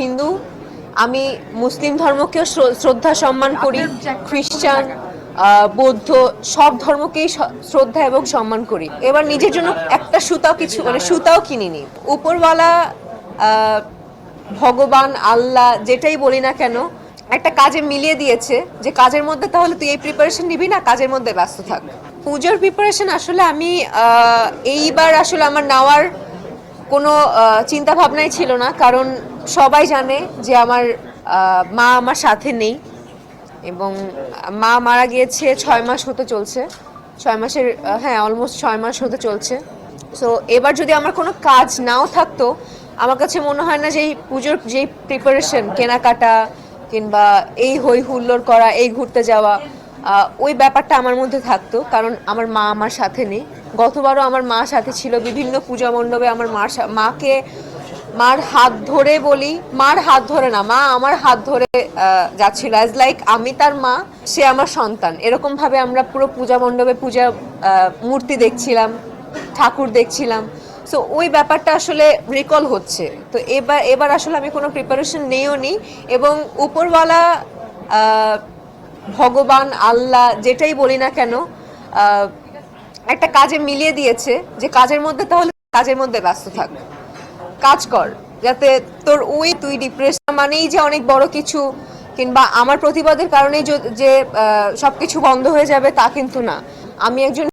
হিন্দু আমি মুসলিম ধর্মকেও শ্রদ্ধা সম্মান করি খ্রিস্টান বৌদ্ধ সব ধর্মকেই শ্রদ্ধা এবং সম্মান করি। এবার নিজের জন্য একটা সুতাও কিছু মানে সুতাও কিনিনি। উপরওয়ালা ভগবান আল্লাহ যেটাই বলি না কেন একটা কাজে মিলিয়ে দিয়েছে যে কাজের মধ্যে তাহলে তুই এই প্রিপারেশন নিবি না কাজের মধ্যে ব্যস্ত থাক। পুজোর প্রিপারেশন আসলে আমি এইবার আসলে আমার নেওয়ার কোনো চিন্তা ভাবনাই ছিল না, কারণ সবাই জানে যে আমার মা আমার সাথে নেই এবং মা মারা গিয়েছে ছয় মাস হতে চলছে। ছয় মাসের হ্যাঁ অলমোস্ট ছয় মাস হতে চলছে। সো এবার যদি আমার কোনো কাজ নাও থাকতো, আমার কাছে মনে হয় না যে এই পুজোর যেই প্রিপারেশন কেনাকাটা কিংবা এই হই হুল্লোড় করা, এই ঘুরতে যাওয়া ওই ব্যাপারটা আমার মধ্যে থাকতো, কারণ আমার মা আমার সাথে নেই। গতবারও আমার মা সাথে ছিল, বিভিন্ন পূজা মণ্ডপে আমার মার মাকে মার হাত ধরে বলি, মার হাত ধরে না, মা আমার হাত ধরে যাচ্ছিল। অ্যাজ লাইক আমি তার মা, সে আমার সন্তান। এরকমভাবে আমরা পুরো পূজা মণ্ডপে পূজা মূর্তি দেখছিলাম, ঠাকুর দেখছিলাম। সো ওই ব্যাপারটা আসলে রিকল হচ্ছে। তো এবার এবার আসলে আমি কোনো প্রিপারেশন নেইও নি, এবং উপরওয়ালা ভগবান, আল্লাহ, যেটাই বলি না কেন একটা কাজে মিলিয়ে দিয়েছে যে কাজের মধ্যে তাহলে কাজের মধ্যে ব্যস্ত থাক। কাজ কর, যাতে তোর ওই তুই ডিপ্রেশন মানেই যে অনেক বড় কিছু কিংবা আমার প্রতিবাদের কারণে যে- সব কিছু বন্ধ হয়ে যাবে তা কিন্তু না। আমি একজন